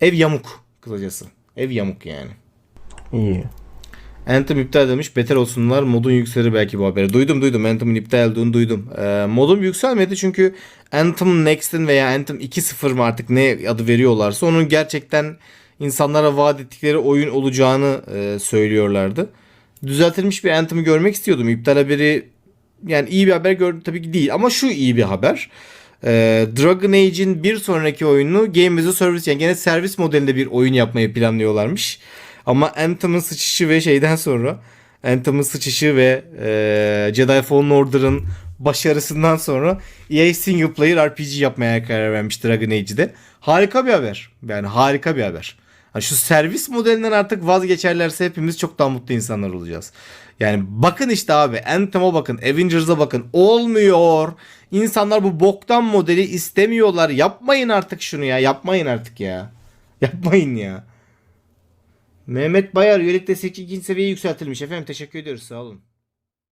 Ev yamuk kısacası. Ev yamuk yani. İyi. Anthem iptal demiş. Beter olsunlar. Modun yükselir belki bu haberi. Duydum duydum. Anthem'ın iptal olduğunu duydum. Ee, modum yükselmedi çünkü Anthem Next'in veya Anthem 2.0 mı artık ne adı veriyorlarsa onun gerçekten insanlara vaat ettikleri oyun olacağını e, söylüyorlardı. Düzeltilmiş bir Anthem'ı görmek istiyordum. İptal haberi yani iyi bir haber gördüm tabii ki değil ama şu iyi bir haber. Ee, Dragon Age'in bir sonraki oyununu Game as a Service yani gene servis modelinde bir oyun yapmayı planlıyorlarmış. Ama Anthem'ın sıçışı ve şeyden sonra Anthem'ın sıçışı ve e, Jedi Fallen Order'ın başarısından sonra EA Single Player RPG yapmaya karar vermiş Dragon Age'de. Harika bir haber. Yani harika bir haber. Ha şu servis modelinden artık vazgeçerlerse hepimiz çok daha mutlu insanlar olacağız. Yani bakın işte abi Anthem'a bakın Avengers'a bakın olmuyor. İnsanlar bu boktan modeli istemiyorlar. Yapmayın artık şunu ya yapmayın artık ya. Yapmayın ya. Mehmet Bayar üyelikte 8. seviyeye yükseltilmiş efendim teşekkür ediyoruz sağ olun.